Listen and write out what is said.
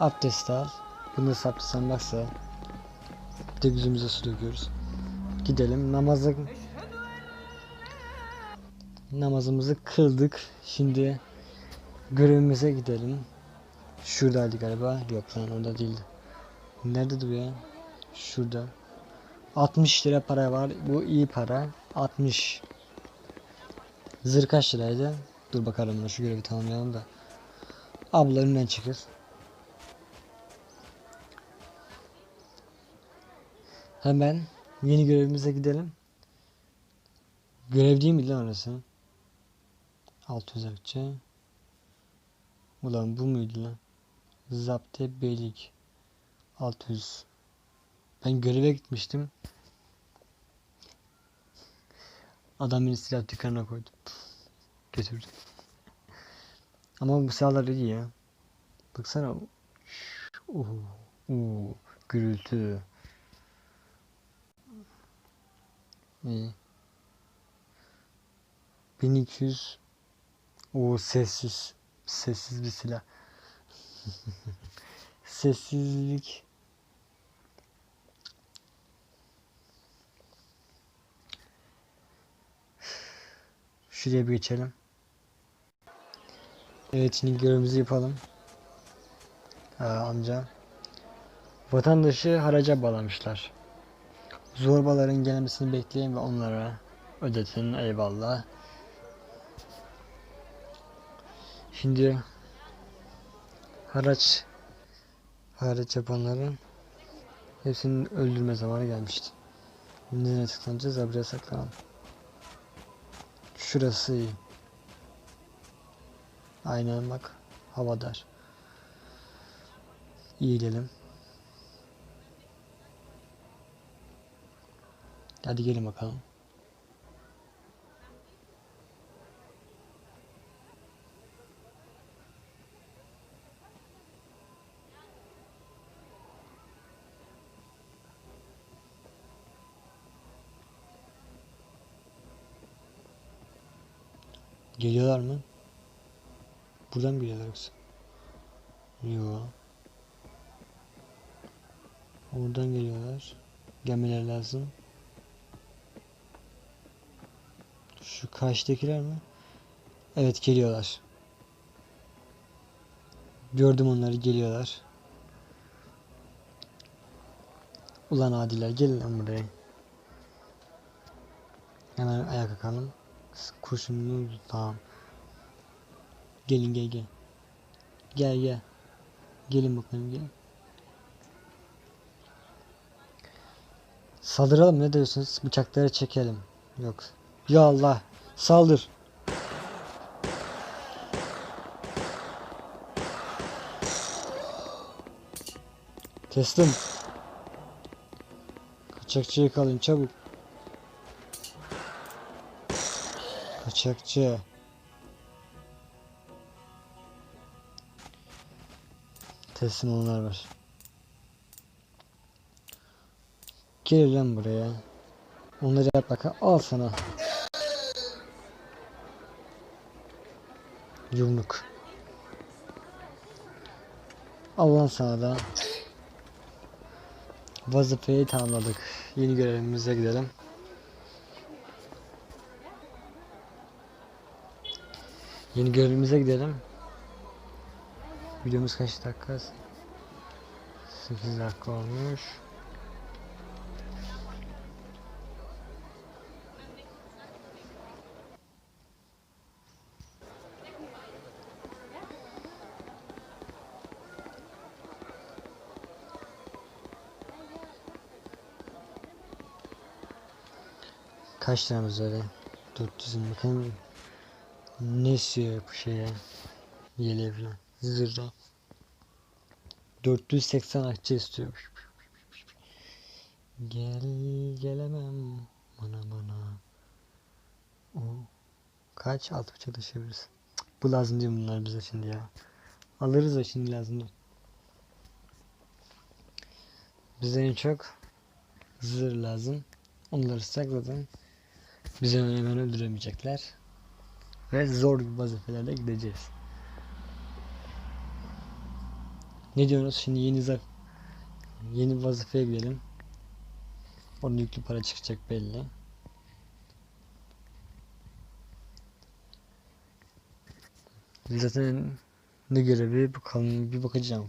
Abdest al. Nasıl abdest almaksa. Bir de yüzümüze su döküyoruz. Gidelim namazı namazımızı kıldık. Şimdi görevimize gidelim. Şuradaydı galiba. Yok lan orada değildi. Nerede bu? Şurada. 60 lira para var. Bu iyi para. 60. Zır kaç liraydı? Dur bakalım buna şu görevi tamamlayalım da. Abla önünden çıkır. Hemen yeni görevimize gidelim. Görev değil mi lan orası? 600 akçe. Ulan bu muydu lan? Zapte Beylik. 600. Ben göreve gitmiştim. Adam beni silah dükkanına koydu. Götürdü. Ama bu silahlar iyi ya. Baksana. Uh, uh, gürültü. İyi. 1200 o sessiz sessiz bir silah. Sessizlik. Şuraya bir geçelim. Evet şimdi görevimizi yapalım. Ha, amca. Vatandaşı haraca bağlamışlar. Zorbaların gelmesini bekleyin ve onlara ödetin eyvallah. Şimdi haraç haraç yapanların hepsinin öldürme zamanı gelmişti. Nereye tıklanacağız? Ha, saklanalım. Şurası iyi. Aynen bak. Havadar. İyilelim. Hadi gelin bakalım. Geliyorlar mı? Buradan mı geliyorlar yoksa? Yo. Oradan geliyorlar. Gelmeleri lazım. Şu karşıdakiler mi? Evet geliyorlar. Gördüm onları geliyorlar. Ulan adiler gelin lan buraya. Hemen ayağa kalkalım. Kurşununu tamam. Gelin gel gel. Gel gel. Gelin bakalım gelin. Saldıralım ne diyorsunuz? Bıçakları çekelim. Yok. Ya Allah. Saldır. Teslim. Kaçakçıyı yakalayın çabuk. Kaçakçı. Teslim olanlar var. Gel lan buraya. Onları yap bakalım. Al sana. Yumruk. Al lan sana. Vazifeyi tamamladık. Yeni görevimize gidelim. Yeni görevimize gidelim. Videomuz kaç dakika? 8 dakika olmuş. Kaç liramız öyle? 400'ün bakayım. Ne istiyor bu şeye? Yeleğe falan. Zırra. 480 akçe istiyormuş. Gel gelemem bana bana. O kaç altı buçuk taşıyabiliriz. Bu lazım değil bunlar bize şimdi ya. Alırız da şimdi lazım değil. Bize en çok zırh lazım. Onları sakladım. Bizi hemen öldüremeyecekler. Ve zor vazifelerde gideceğiz. Ne diyorsunuz? Şimdi yeni zak yeni vazifeye gidelim. Onun yüklü para çıkacak belli. Zaten ne görevi bakalım bir bakacağım.